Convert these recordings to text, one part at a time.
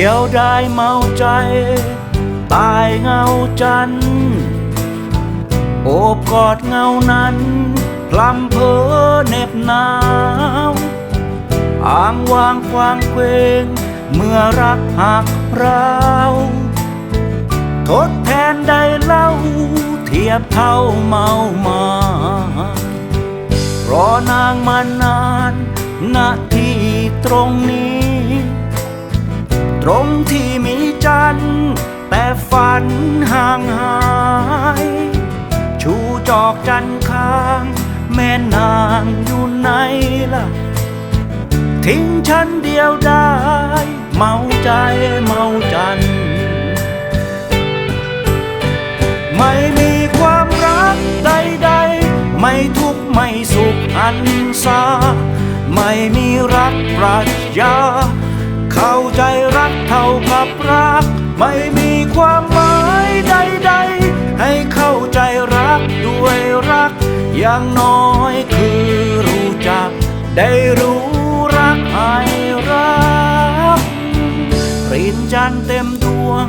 ดียวได้เมาใจ ตายเงาจัน โอบกอดเงานั้นพลำเพอเน็บหนาวอ้างวางควางเควง เมื่อรักหักเราทดแทนได้เล่า เทียบเท่าเมามารอนางมานานณที่ตรงนี้ ตรงที่มีจันทร์แต่ฝันห่างหาย ชูจอกจันค้าง แม่นางอยู่ไหนล่ะ ทิ้งฉันเดียวได้ เมาใจเมาจันทร์ไม่มีความรักใดๆ ไม่ทุกข์ไม่สุขหันษาไม่มีรักปรัชญา เข้าใจรักเท่ากับรัก ไม่มีความหมายใดๆ ให้เข้าใจรักด้วยรัก อย่างน้อยคือรู้จัก ได้รู้รักให้รักปรินจันทร์เต็มดวง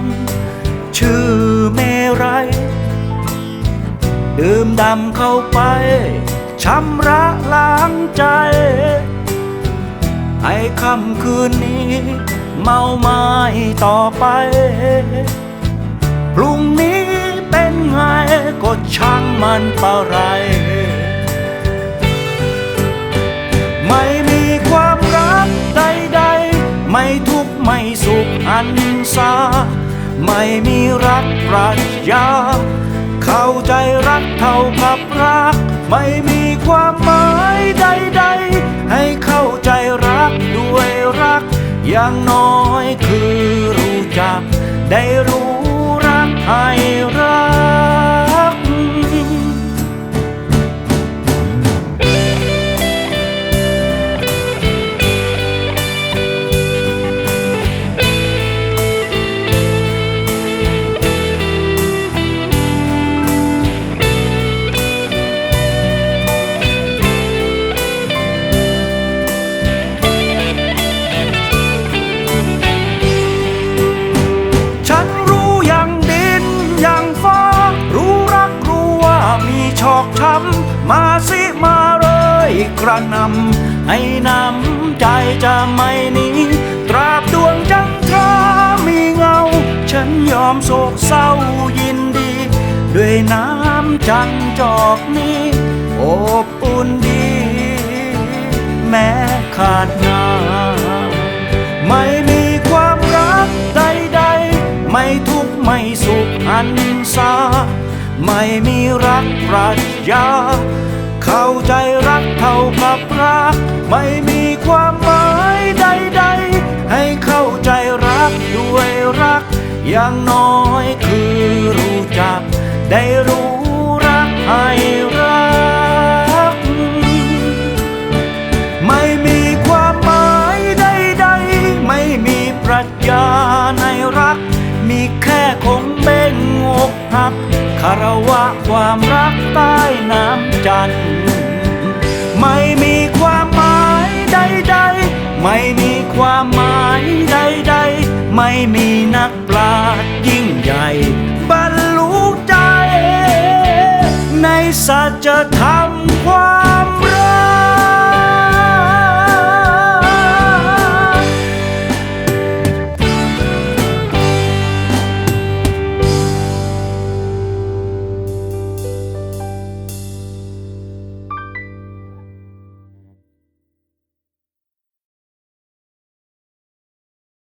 ชื่อเมรัยดื่มดำเข้าไปชำระล้างใจ ให้ค่ำคืนนี้ เมาไม้ต่อไป พรุ่งนี้เป็นไงก็ช่างมันปะไร ไม่มีความรักใดๆ ไม่ทุกข์ไม่สุขหันษาไม่มีรักปรัชญา เข้าใจรักเท่ากับรัก ไม่มีความหมาย อย่างน้อยคือรู้จักได้รู้ มาสิมาเลยกระนำให้น้ำใจจะไม่หนีตราบดวงจันทรามีเงา ฉันยอมโศกเศร้ายินดี ด้วยน้ำจันจอกนี้อบอุ่นดี แม้ขาดน้ำไม่มีความรักใดๆ ไม่ทุกข์ไม่สุขหันษา ไม่มีรักปรัชญา เข้าใจรักเท่ากับรัก ไม่มีความหมายใด ๆ ให้เข้าใจรักด้วยรัก อย่างน้อยคือรู้จัก ได้รู้รักให้รัก ไม่มีความหมายใด ๆ ไม่มีปรัชญาในรัก มีแค่คงเบ่งอกหัก คารวะความรักใต้น้ำจันทร์ไม่มีความหมายใดๆ ไม่มีความหมายใดๆ ไม่มีนักปราชญ์